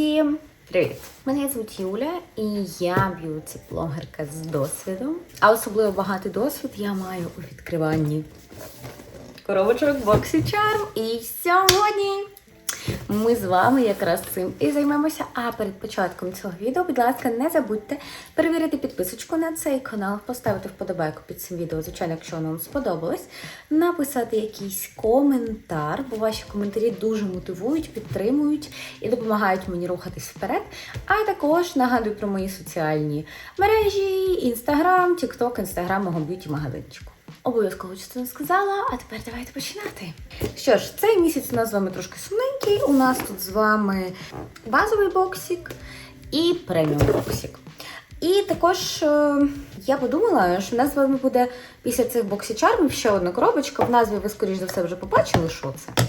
Всім привіт! Мене звуть Юля, і я б'юті-блогерка з досвідом. А особливо багатий досвід я маю у відкриванні коробочок BoxyCharm. І сьогодні ми з вами якраз цим і займемося. А перед початком цього відео, будь ласка, не забудьте перевірити підписочку на цей канал, поставити вподобайку під цим відео, звичайно, якщо воно вам сподобалось, написати якийсь коментар, бо ваші коментарі дуже мотивують, підтримують і допомагають мені рухатись вперед. А також нагадую про мої соціальні мережі: Інстаграм, Тікток, Інстаграм мого б'юті-магазинчику. Обов'язково частину сказала, а тепер давайте починати. Що ж, цей місяць у нас з вами трошки сумненький. У нас тут з вами базовий боксик і преміум боксик. І також е, я подумала, що в нас з вами буде після цих боксі-чармів ще одна коробочка. В назві ви, скоріш за все, вже побачили, що це.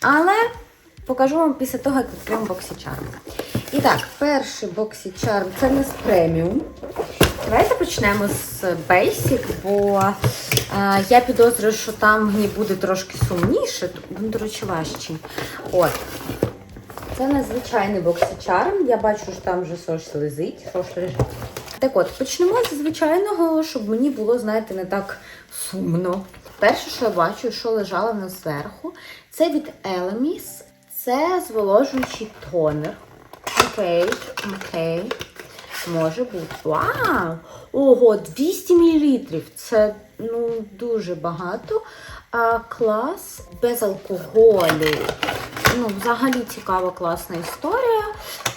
Але покажу вам після того, як відкриємо боксі-чарм. І так, перший боксі-чарм це в нас преміум. Давайте почнемо з Basic, бо е, я підозрюю, що там мені буде трошки сумніше, він, до речі, важчий. От. Це надзвичайний боксі-чарм. Я бачу, що там вже сош лежить. Так от, почнемо з звичайного, щоб мені було, знаєте, не так сумно. Перше, що я бачу, що лежало в зверху, це від Elemis. Це зволожуючий тонер. Окей, окей. Може бути. Вау! Ого, 200 мл. Це ну, дуже багато. А, клас без алкоголю. Ну, взагалі цікава, класна історія.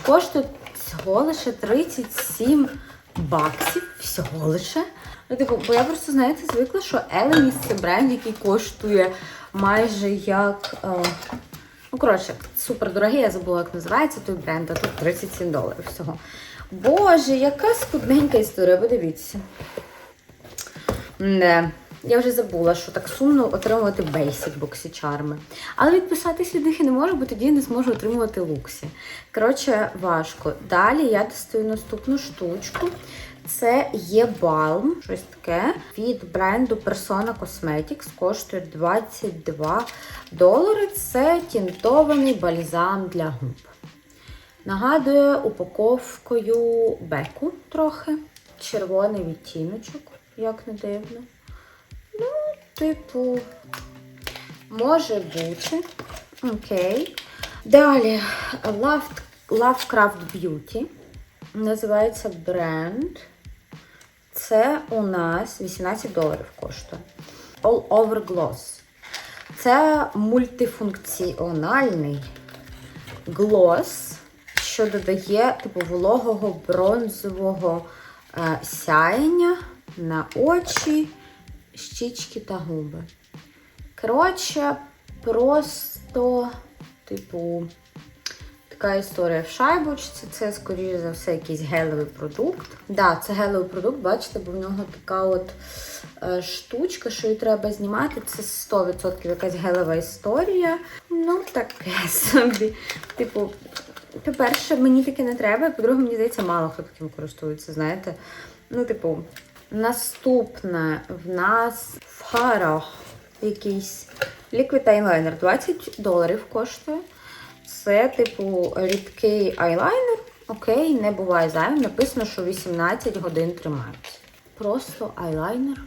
Коштує всього лише 37 баксів. Всього лише. Ну, типу, бо я просто, знаєте, звикла, що Elemis це бренд, який коштує майже як. Е, ну, коротше, супер дорогий, я забула, як називається той бренд, а тут 37 доларів всього. Боже, яка скудненька історія, подивіться. Не. Я вже забула, що так сумно отримувати бейсик боксі-чарми. Але відписатись від них я не можу, бо тоді я не зможу отримувати луксі. Коротше, важко. Далі я достаю наступну штучку. Це є балм, щось таке. Від бренду Persona Cosmetics коштує 22 долари. Це тінтований бальзам для губ. Нагадує упаковкою беку трохи. Червоний відтіночок, як не дивно. Ну, типу, може бути. Окей. Далі Lovecraft Beauty. Називається бренд. Це у нас 18 доларів коштує. All Over Gloss. Це мультифункціональний глос, що додає типу вологого бронзового е, сяєння на очі, щічки та губи. Коротше, просто, типу, така історія в шайбочці. Це, скоріше за все, якийсь гелевий продукт. Так, да, це гелевий продукт, бачите, бо в нього така от е, штучка, що її треба знімати. Це 100% якась гелева історія. Ну, таке собі. Типу, по-перше, мені таке не треба, по-друге, мені здається, мало хто таким користується, знаєте. Ну, типу, наступне в нас в харах якийсь ліквід айлайнер 20 доларів коштує. Це, типу, рідкий айлайнер. Окей, не буває зайвим. Написано, що 18 годин тримається. Просто айлайнер.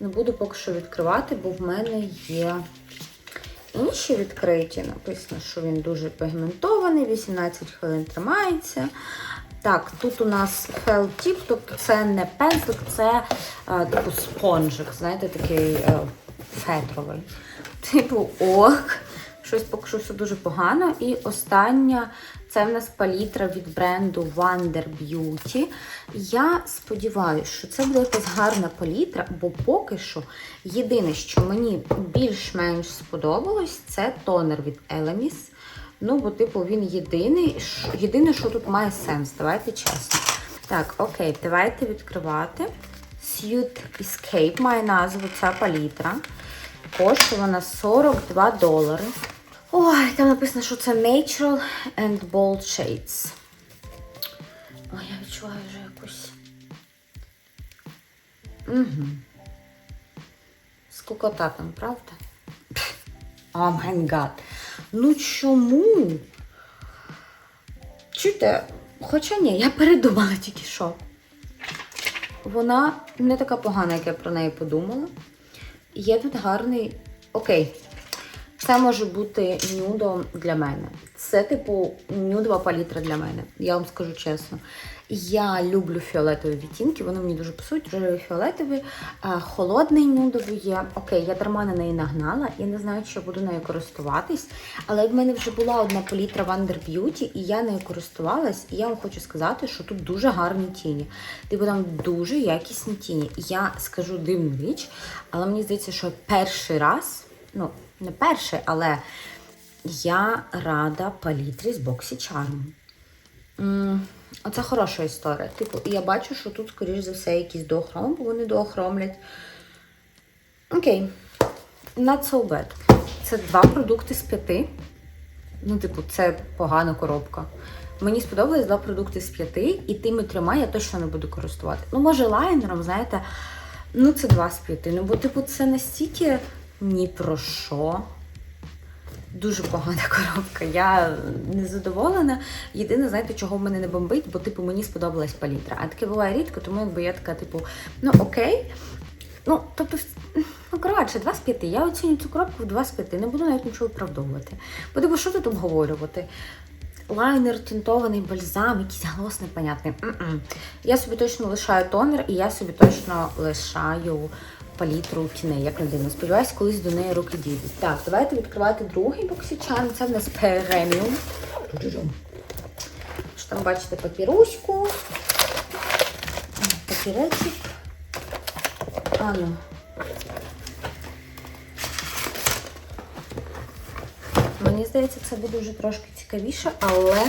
Не буду поки що відкривати, бо в мене є інші відкриті. Написано, що він дуже пігментований, 18 хвилин тримається. Так, тут у нас Tip, тобто це не пензлик, це а, типу спонжик, знаєте, такий а, фетровий. Типу ок. Щось поки що все дуже погано. І остання це в нас палітра від бренду Wonder Beauty. Я сподіваюся, що це буде якась гарна палітра, бо поки що єдине, що мені більш-менш сподобалось, це тонер від Elemis. Ну, бо, типу, він єдиний. Єдине, що тут має сенс, давайте чесно. Так, окей, давайте відкривати. Suit Escape має назву ця палітра. Коштує вона 42 долари. Ой, там написано, що це Natural and Bold Shades. Ой, я відчуваю вже якусь. Угу. Скукота там, правда? О май. Ну чому? Чуєте, хоча ні, я передумала тільки що. Вона не така погана, як я про неї подумала. Є тут гарний. Окей. Це може бути нюдо для мене. Це, типу, нюдова палітра для мене. Я вам скажу чесно. Я люблю фіолетові відтінки, вони мені дуже пасують, рожевий фіолетовий, холодний нюдовий є. Окей, я дарма на неї нагнала. Я не знаю, чи я буду нею користуватись. Але в мене вже була одна палітра Wonder Beauty, і я нею користувалась. І я вам хочу сказати, що тут дуже гарні тіні. Типу там дуже якісні тіні. Я скажу дивну річ, але мені здається, що перший раз, ну, не перший, але я рада палітрі з Boxy Charm. Оце хороша історія. Типу, я бачу, що тут, скоріш за все, якийсь доохром, бо вони доохромлять. Окей. Not so bad. Це два продукти з п'яти. Ну, типу, це погана коробка. Мені сподобались два продукти з п'яти, і тими трьома я точно не буду користувати. Ну, може, лайнером, знаєте, ну це два з п'яти. Ну, бо, типу, це настільки ні про що. Дуже погана коробка. Я не задоволена. Єдине, знаєте, чого в мене не бомбить, бо типу мені сподобалась палітра. А таке буває рідко, тому якби я така, типу, ну окей. Ну, тобто, ну коротше, 2 з 5. Я оцінюю цю коробку в 2 з 5. Не буду навіть нічого оправдовувати. Бо типу, що тут обговорювати? Лайнер, тинтований бальзам, якийсь глос непонятний. М-м. Я собі точно лишаю тонер, і я собі точно лишаю палітру тіней, як дивно. Сподіваюсь, колись до неї руки дійдуть. Так, давайте відкривати другий боксічан. Це в нас преміум. Що там бачите папіруську, папіречик. А ну. Мені здається, це буде вже трошки цікавіше, але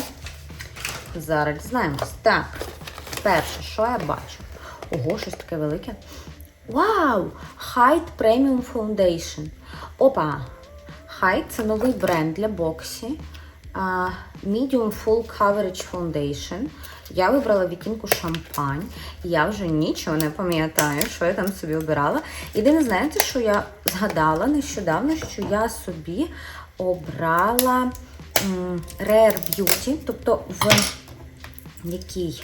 зараз дізнаємось. Так, перше, що я бачу? Ого, щось таке велике. Вау! Height Premium Foundation. Опа! Height – це новий бренд для боксі. Medium Full Coverage Foundation. Я вибрала відтінку шампань. Я вже нічого не пам'ятаю, що я там собі обирала. Єдине, знаєте, що я згадала нещодавно, що я собі обрала Rare Beauty, тобто в якій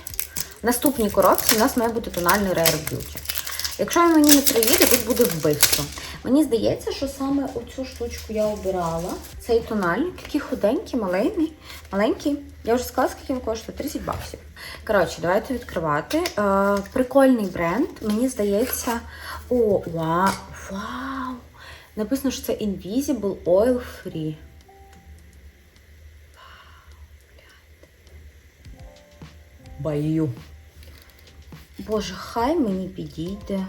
наступній коробці у нас має бути тональний Rare Beauty. Якщо він мені не приїде, тут буде вбивство. Мені здається, що саме оцю штучку я обирала. Цей тональник, який худенький, маленький. маленький. Я вже сказала, скільки він коштує 30 баксів. Коротше, давайте відкривати. Е, прикольний бренд. Мені здається. О, вау! Вау! Написано, що це Invisible Oil Free. Баю. Боже, хай мені підійде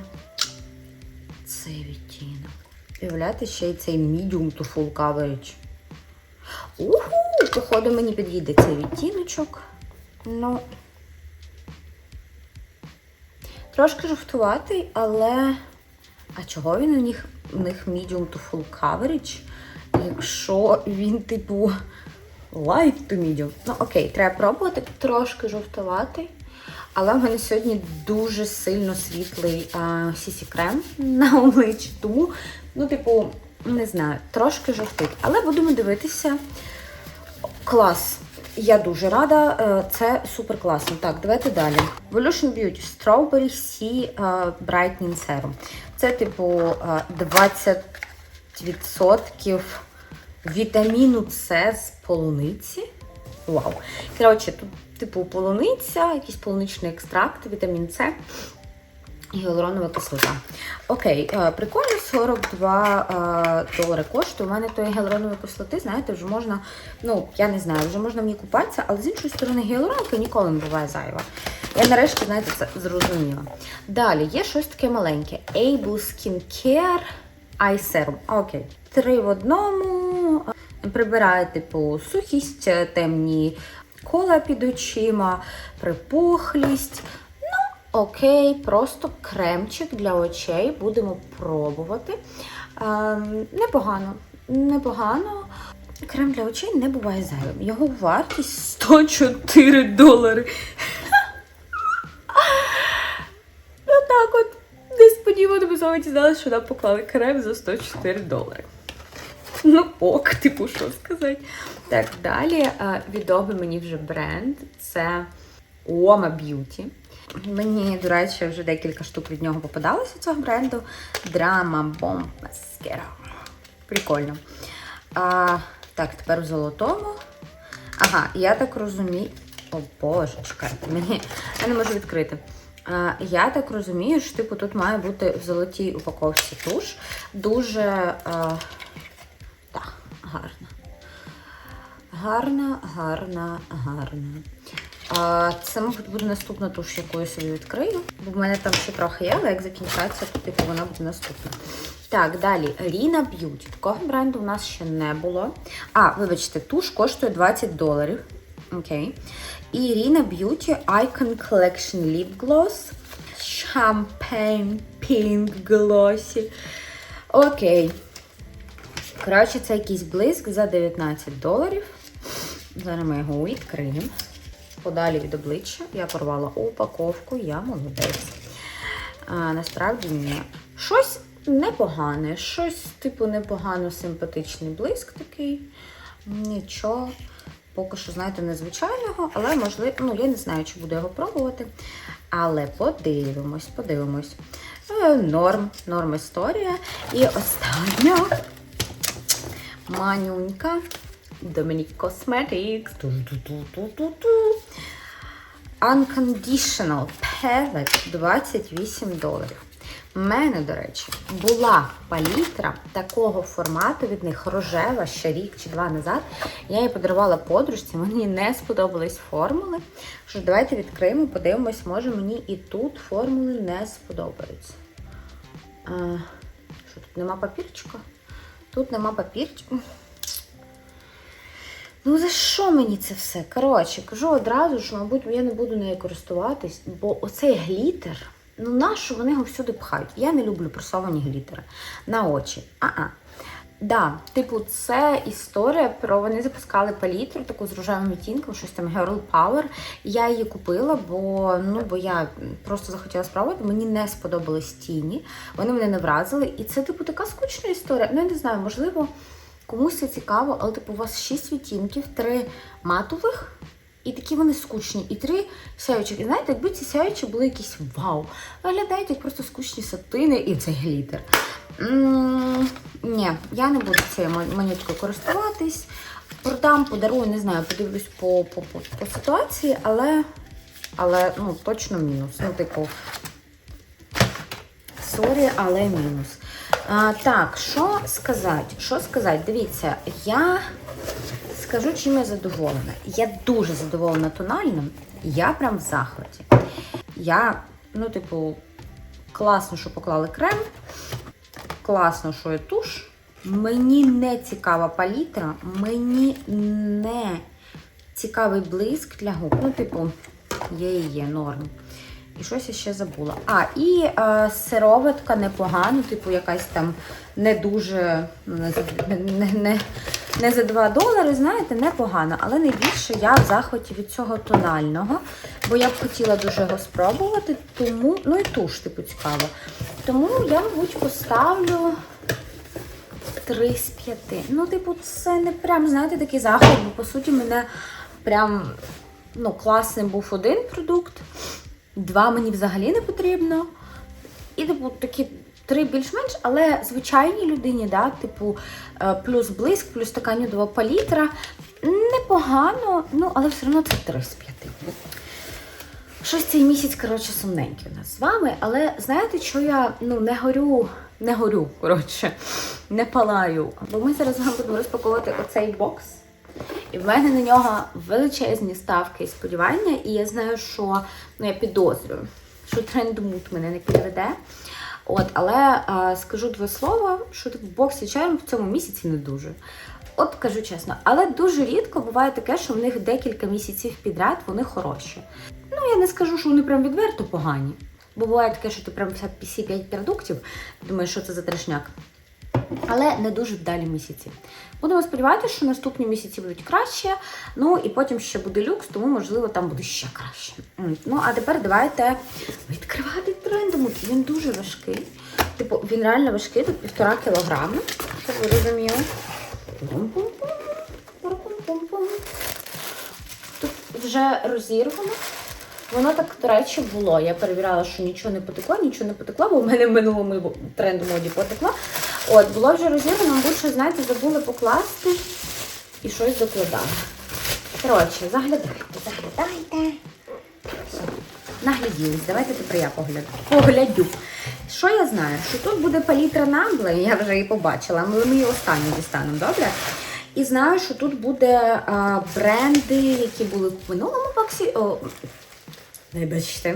цей відтінок. Уявляєте, ще й цей medium to full coverage. Уху! Походу мені підійде цей відтіночок. Ну. Трошки жовтуватий, але. А чого він у них, у них medium to full coverage? Якщо він, типу, light to medium. Ну, окей, треба пробувати. Трошки жовтуватий. Але в мене сьогодні дуже сильно світлий сісі крем на обличчі. Тому, ну, типу, не знаю, трошки жовтить. Але будемо дивитися. Клас. Я дуже рада. е, Це супер класно. Так, давайте далі. Evolution Beauty Strawberry Sea е, Brightening Serum. Це, типу, е, 20% вітаміну С з полуниці. Вау. Коротше, тут, типу, полуниця, якийсь полуничний екстракт, вітамін С гіалуронова кислота. Окей, е, прикольно, 42 е, долари коштує. У мене тої гіалуронової кислоти, знаєте, вже можна, ну, я не знаю, вже можна в ній купатися, але з іншої сторони, гіалуронка ніколи не буває зайва. Я нарешті, знаєте, це зрозуміла. Далі є щось таке маленьке. Able Skincare Eye Serum. Окей. Три в одному. Прибирає, типу, сухість, темні кола під очима, припухлість. Ну, окей, просто кремчик для очей. Будемо пробувати. Ем, непогано. Непогано. Крем для очей не буває зайвим. Його вартість 104 долари. Ну так от. Несподівано ми з вами дізналися, що нам поклали крем за 104 долари. Ну, ок, типу, що сказати. Так, далі е, відомий мені вже бренд. Це Oma Beauty. Мені, до речі, вже декілька штук від нього попадалося цього бренду. Драма Bomb Mascara. Прикольно. А, так, тепер в золотому. Ага, я так розумію. О боже, чекайте, мені я не можу відкрити. А, я так розумію, що типу тут має бути в золотій упаковці туш. Дуже а, так, гарна. Гарна, гарна, гарна. А, це, мабуть, буде наступна туш, яку я собі відкрию. Бо в мене там ще трохи є, але як закінчаться, то типу вона буде наступна. Так, далі Ріна Б'юті. Такого бренду у нас ще не було. А, вибачте, туш коштує 20 доларів. Окей. І Ріна Б'юті Icon Collection Lip Gloss. Champagne Pink Glossy. Окей. Коротше, це якийсь блиск за 19 доларів. Зараз ми його відкриємо. Подалі від обличчя. Я порвала упаковку, я молодець. А, насправді ні. Щось непогане, щось, типу, непогано симпатичний блиск такий. Нічого. Поки що, знаєте, незвичайного, але можливо, ну, я не знаю, чи буду його пробувати. Але подивимось, подивимось. Е, Норм, норм історія. І остання манюнька. Dominic Cosmetics. Unconditional Palette 28 доларів. У мене, до речі, була палітра такого формату від них рожева ще рік чи два назад. Я її подарувала подружці, мені не сподобались формули. Що ж, давайте відкриємо, подивимось, може мені і тут формули не сподобаються. Що тут нема папірчика? Тут нема папірчика. Ну за що мені це все? Коротше, кажу одразу, що, мабуть, я не буду нею користуватись, бо оцей глітер, ну нащо вони його всюди пхають? Я не люблю пресовані глітери на очі. А-а. Да, типу, це історія про вони запускали палітру, таку з рожевим відтінком, щось там Girl Power. Я її купила, бо ну бо я просто захотіла спробувати. Мені не сподобались тіні, вони мене не вразили. І це, типу, така скучна історія. Ну, я не знаю, можливо, комусь це цікаво, але типу у вас 6 відтінків, 3 матових. І такі вони скучні, і три сяючі. І знаєте, якби ці сяючі були якісь вау. Виглядають як просто скучні сатини і цей глітер. Ні, я не буду цією ма- монеткою користуватись. Продам, подарую, не знаю, подивлюсь по, по, по, по ситуації, але, але ну, точно мінус. Ну, типу, сорі, але мінус. А, так, що сказати? Що сказати? Дивіться, я скажу, чим я задоволена. Я дуже задоволена тональним. Я прям в захваті. Я, ну, типу, класно, що поклали крем. Класно, що є туш. Мені не цікава палітра, мені не цікавий блиск для губ. Ну, типу, є і є норм. І щось я ще забула. А, і е, сироватка непогана, типу, якась там не дуже ну, не, не, не, не, за 2 долари, знаєте, непогано. Але найбільше я в захваті від цього тонального, бо я б хотіла дуже його спробувати. Тому, ну і туш, типу, цікаво. Тому я, мабуть, поставлю 3 з 5. Ну, типу, це не прям, знаєте, такий захват, бо по суті мене прям ну, класний був один продукт. Два мені взагалі не потрібно. І, типу, такі три більш-менш, але звичайній людині, да, типу, е, плюс блиск, плюс така нюдова палітра. Непогано, ну, але все одно це три з п'яти. Щось цей місяць, коротше, сумненький у нас з вами. Але знаєте, що я ну, не горю, не горю, коротше, не палаю. Бо ми зараз з вами будемо розпаковувати оцей бокс. І в мене на нього величезні ставки і сподівання, і я знаю, що ну я підозрюю, що трендмут мене не підведе. От, але а, скажу два слова, що типу, боксі чарм в цьому місяці не дуже. От кажу чесно, але дуже рідко буває таке, що в них декілька місяців підряд вони хороші. Ну, я не скажу, що вони прям відверто погані. Бо буває таке, що ти прям всі 5 продуктів, думаєш, що це за трешняк. Але не дуже вдалі місяці. Будемо сподіватися, що наступні місяці будуть краще. Ну і потім ще буде люкс, тому можливо там буде ще краще. Ну а тепер давайте відкривати трендомут. Він дуже важкий. Типу, він реально важкий, тут півтора кілограми, щоб ви розуміли. Тут вже розірвано. Воно так, до речі, було. Я перевіряла, що нічого не потекло, нічого не потекло, бо в мене в минулому тренду моді потекло. От, було вже розірвано, мабуть, що, знаєте, забули покласти і щось докладали. Коротше, заглядайте, заглядайте. Нагляділись, давайте тепер я погляду. Поглядю. Що я знаю? Що тут буде палітра Намбле, я вже її побачила, але ми її останню дістанемо, добре? І знаю, що тут буде а, бренди, які були в минулому боксі. О, вибачте,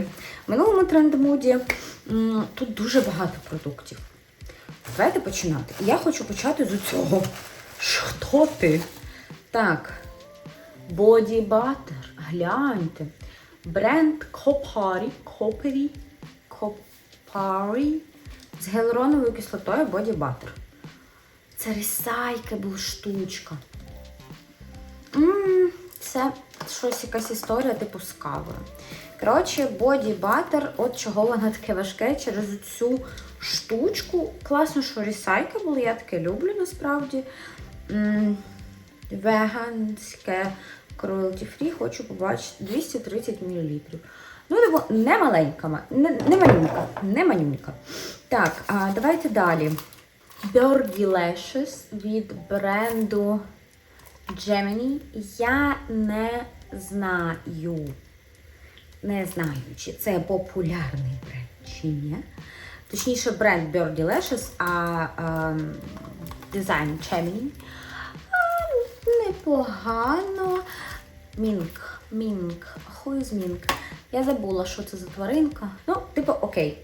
в минулому трендмоді. М, Тут дуже багато продуктів. Давайте починати. Я хочу почати з цього. Що ти? Так. Body Butter. Гляньте. Бренд Копарі. Копері. Копарі. З гіалуроновою кислотою Body Butter. Це ресайкабл штучка. Ммм, це щось якась історія типу з кавою. Коротше, Butter, от чого воно таке важке через цю штучку. Класно, що recyclable, я таке люблю насправді. Веганське cruelty free хочу побачити 230 мл. Ну, типу, не маленька, не, манюнька, не манюнька. Так, а, давайте далі. Birdie Lashes від бренду Gemini. Я не знаю. Не знаю, чи це популярний бренд чи ні. Точніше, бренд Birdie Lashes, а ем, дизайн Gemini. Непогано. Мінк. Мінк. Is Мінк? Я забула, що це за тваринка. Ну, типу, окей.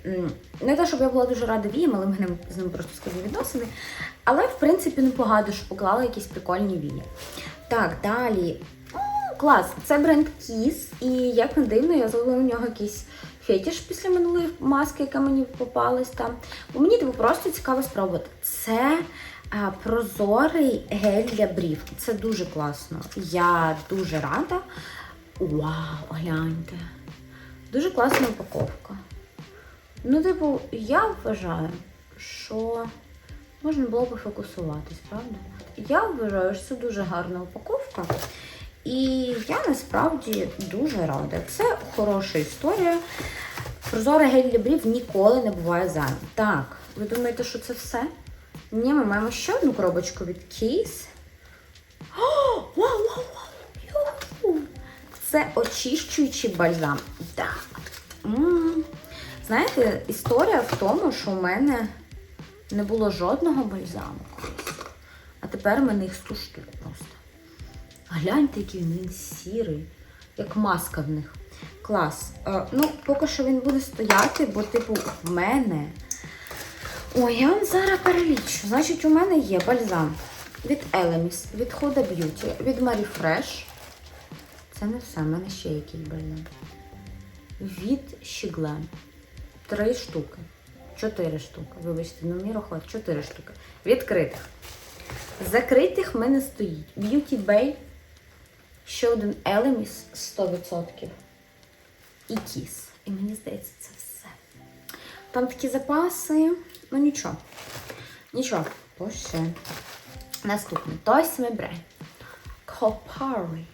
Не те, щоб я була дуже рада віям, але в мене з ним просто складні відносини. Але, в принципі, непогано, що поклала якісь прикольні вії. Так, далі. Клас, це бренд Kiss, і як не дивно, я зловила у нього якийсь фетіш після минулої маски, яка мені попалась там. Бо мені типу, просто цікаво спробувати. Це а, прозорий гель для брівки. Це дуже класно. Я дуже рада. Вау, гляньте. Дуже класна упаковка. Ну, типу, я вважаю, що можна було би фокусуватись, правда? Я вважаю, що це дуже гарна упаковка. І я насправді дуже рада. Це хороша історія. Прозорий гель для брів ніколи не буває зайвим. Так, ви думаєте, що це все? Ні, ми маємо ще одну коробочку від вау! Це очищуючий бальзам. Так. Знаєте, історія в тому, що в мене не було жодного бальзаму. А тепер в мене їх 100 штук просто. Гляньте, який він, сірий, як маска в них. Клас. Е, ну, поки що він буде стояти, бо, типу, в мене. Ой, я вам зараз перелічу. Значить, у мене є бальзам від Elemis, від Huda Beauty, від Marie Fresh. Це не все, в мене ще якийсь бальзам. Від Shiglan. Три штуки. Чотири штуки. Вибачте, не вмію рахувати. Чотири штуки. Відкритих. Закритих в мене стоїть Beauty Bay, ще один Elemis 100% і Kiss. І мені здається, це все. Там такі запаси, ну нічого. Нічого. Боже. Наступний. Той самий бренд. Kopari.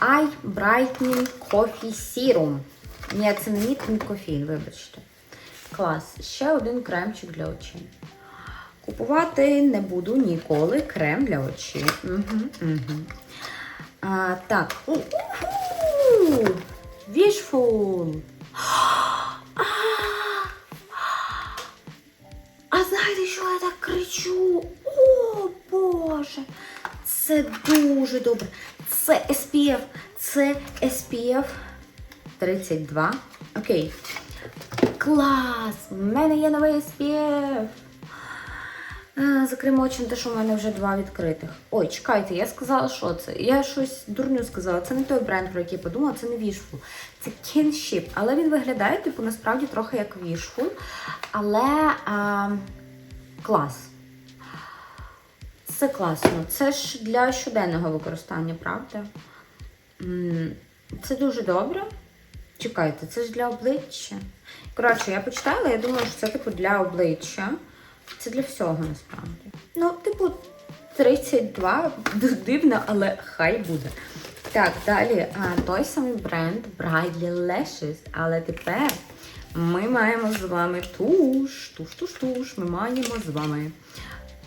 Eye Brightening Coffee Serum. Ні, це не міт, не вибачте. Клас. Ще один кремчик для очей. Купувати не буду ніколи крем для очей. Угу, угу. Так. Wishful. А! А знаєте, що я так кричу? О, Боже! Це дуже добре. Це SPF. Це SPF 32. Окей. Клас! У мене є новий SPF. А, Закриємо очі на те, що в мене вже два відкритих. Ой, чекайте, я сказала, що це. Я щось дурню сказала. Це не той бренд, про який подумала, це не Wishful. Це Kinship. Але він виглядає, типу, насправді трохи як Wishful. Але а, клас. Це класно. Це ж для щоденного використання, правда? Це дуже добре. Чекайте, це ж для обличчя. Коротше, я почитала, я думаю, що це типу для обличчя. Це для всього насправді. Ну, типу, 32 дивно, але хай буде. Так, далі а, той самий бренд Bridal Lashes, але тепер ми маємо з вами туш, туш, туш, туш. Ми маємо з вами.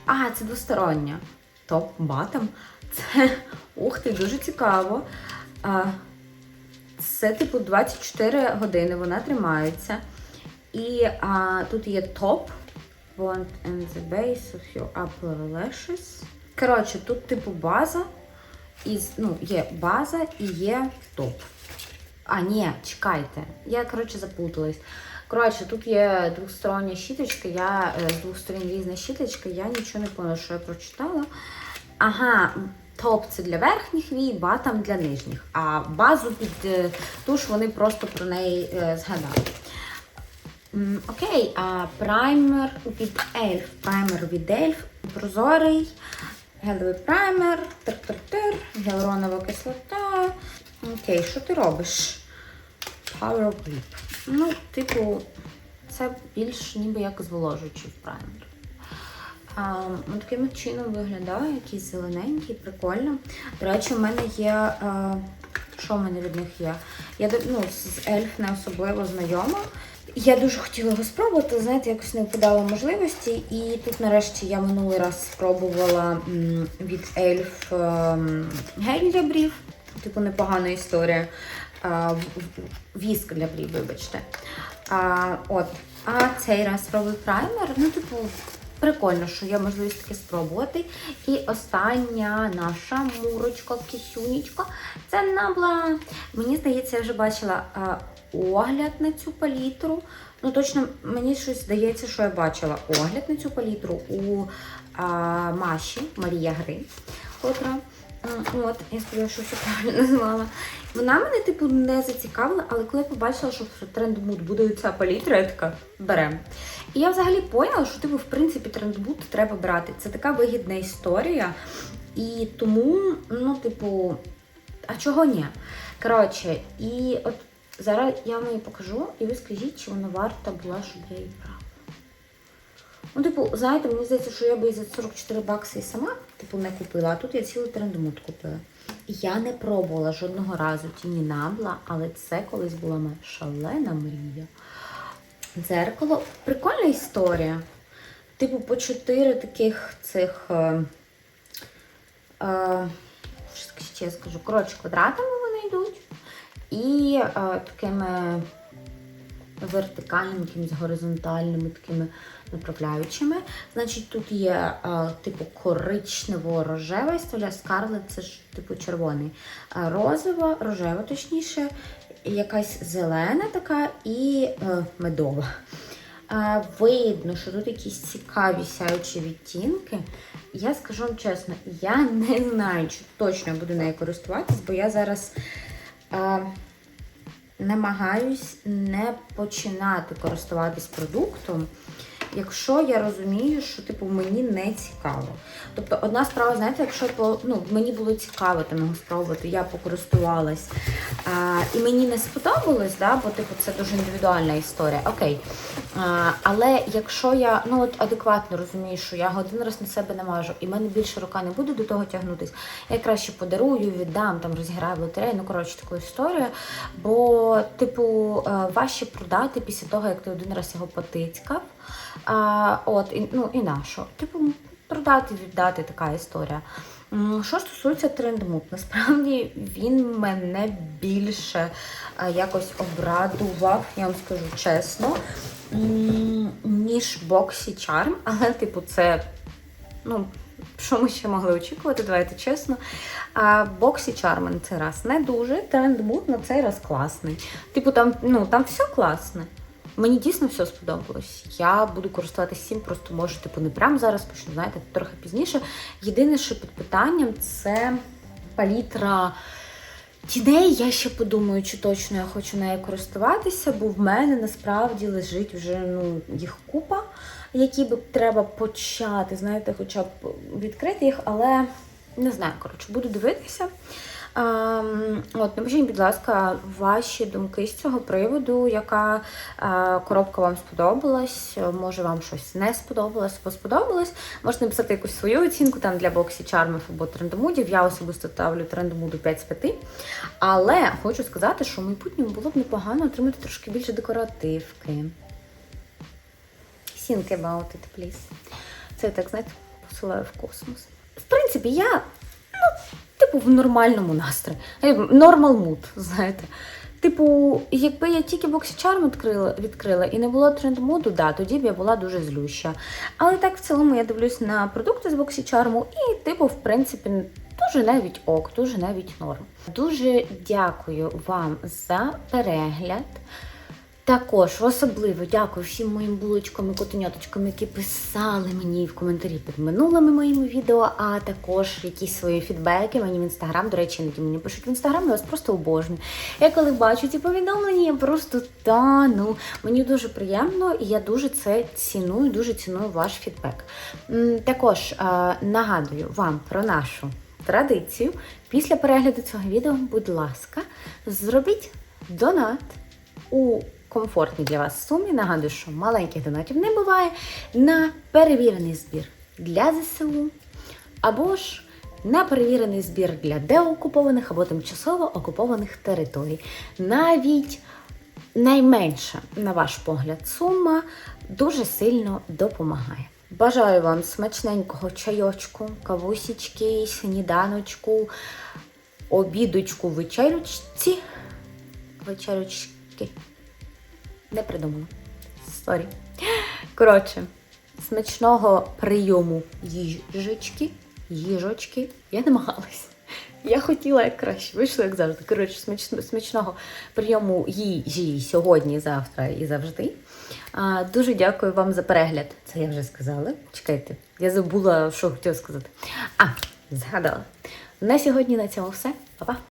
А, це двостороння. Топ батом. Це ух ти, дуже цікаво. А, це типу 24 години, вона тримається. І а, тут є топ. Want and the base of your upper lashes. Коротше, тут типу база. І, ну, є база і є топ. А, ні, чекайте. Я, коротше, заплуталась. Коротше, тут є двостороння щіточка, я е, з двох сторін різна щіточка, я нічого не поняла, що я прочитала. Ага, топ це для верхніх вій, батам для нижніх. А базу під е, туш вони просто про неї е, згадали. Окей, а праймер від Elf. Праймер від Elf. Прозорий. Гелевий праймер, тир-тир-тир, гіалуронова кислота. Окей, що ти робиш? Power Grip. Ну, типу, це більш ніби як зволожуючий праймер. А, ну, таким чином виглядає, якийсь зелененький, прикольно. До речі, у мене є. А, що в мене від них є? Я ну, з ельф не особливо знайома. Я дуже хотіла його спробувати, знаєте, якось не випадало можливості. І тут нарешті я минулий раз спробувала від ельф ем, гель для брів. Типу непогана історія. Віск для брів, вибачте. А, от. а цей раз спробую праймер. Ну, типу, прикольно, що є можливість таке спробувати. І остання наша мурочка, кисюнечка. Це набла. Мені здається, я вже бачила огляд на цю палітру. Ну, точно, мені щось здається, що я бачила огляд на цю палітру у а, Маші Марія Гри, котра. От, я сподіваюся, що все правильно назвала. Вона мене, типу, не зацікавила, але коли я побачила, що в трендмуд буде ця палітра, я така берем. І я взагалі поняла, що типу, в принципі, трендбут треба брати. Це така вигідна історія. І тому, ну, типу, а чого ні? Коротше, і от зараз я вам її покажу, і ви скажіть, чи вона варта була, щоб я її брала. Ну, типу, знаєте, мені здається, що я би і за 44 бакси і сама типу, не купила, а тут я цілий трендмут купила. Я не пробувала жодного разу тіні набла, але це колись була моя шалена мрія. Дзеркало. Прикольна історія. Типу, по чотири таких цих. Е, е, ще я скажу? Коротше, квадратами вони йдуть. І е, такими вертикальними, якимись горизонтальними такими направляючими. Значить, тут є е, типу коричнево-рожева історія, скарлет це ж типу червоний. А розова, рожева, точніше, якась зелена така і е, медова. Е, видно, що тут якісь цікаві сяючі відтінки. Я скажу вам чесно, я не знаю, чи точно буду нею користуватись, бо я зараз. Е, намагаюсь не починати користуватись продуктом, якщо я розумію, що типу мені не цікаво. Тобто, одна справа, знаєте, якщо ну, мені було цікаво там його спробувати, я покористувалась, а, і мені не сподобалось, да, бо типу це дуже індивідуальна історія. Окей. А, але якщо я ну от адекватно розумію, що я один раз на себе не мажу, і в мене більше рука не буде до того тягнутись, я краще подарую, віддам, там розіграю в лотерею, ну коротше таку історію. Бо, типу, е, важче продати після того, як ти один раз його потицькав. А, от, і, ну і на що? Типу, продати, віддати така історія. Що стосується трендмут, насправді він мене більше е, якось обрадував, я вам скажу чесно, ніж Boxy Charm, але, типу, це, ну, що ми ще могли очікувати, давайте чесно. Boxy Charm на цей раз не дуже, трендмут на цей раз класний. Типу, там, ну, там все класне. Мені дійсно все сподобалось. Я буду користуватися всім, просто може, типу, не прямо зараз почну, знаєте, трохи пізніше. Єдине, що під питанням, це палітра тіней. Я ще подумаю, чи точно я хочу нею користуватися, бо в мене насправді лежить вже ну, їх купа, які би треба почати, знаєте, хоча б відкрити їх, але не знаю, коротше, буду дивитися. От, напишіть, будь ласка, ваші думки з цього приводу, яка е, коробка вам сподобалась, може вам щось не сподобалось або сподобалось. Можете написати якусь свою оцінку там для боксі чармів або трендомудів. Я особисто ставлю трендомуду 5 з 5. Але хочу сказати, що в майбутньому було б непогано отримати трошки більше декоративки. Think about it, please. Це так, знаєте, посилаю в космос. В принципі, я, ну, типу, в нормальному настрої. Нормал муд, знаєте. Типу, якби я тільки боксі-чарм відкрила, відкрила і не було тренд-моду, да, тоді б я була дуже злюща. Але так в цілому я дивлюсь на продукти з боксі-чарму і, типу, в принципі, дуже навіть ок, дуже навіть норм. Дуже дякую вам за перегляд. Також особливо дякую всім моїм булочкам і котеняточкам, які писали мені в коментарі під минулими моїми відео, а також якісь свої фідбеки мені в інстаграм. До речі, іноді мені пишуть в інстаграм, я вас просто обожнюю. Я коли бачу ці повідомлення, я просто тану. Мені дуже приємно і я дуже це ціную, дуже ціную ваш фідбек. Також е, нагадую вам про нашу традицію. Після перегляду цього відео, будь ласка, зробіть донат у комфортній для вас сумі. Нагадую, що маленьких донатів не буває на перевірений збір для ЗСУ або ж на перевірений збір для деокупованих або тимчасово окупованих територій. Навіть найменша, на ваш погляд, сума дуже сильно допомагає. Бажаю вам смачненького чайочку, кавусічки, сніданочку, обідочку, вечерючці. Вечерочки. Не придумала. Сорі. Коротше, смачного прийому їжечки. Їжочки. Я намагалась. Я хотіла як краще. Вийшло як завжди. Коротше, смачно, смачного прийому їжі сьогодні, завтра і завжди. А, дуже дякую вам за перегляд. Це я вже сказала. Чекайте, я забула, що хотіла сказати. А, згадала. На сьогодні на цьому все. Па-па!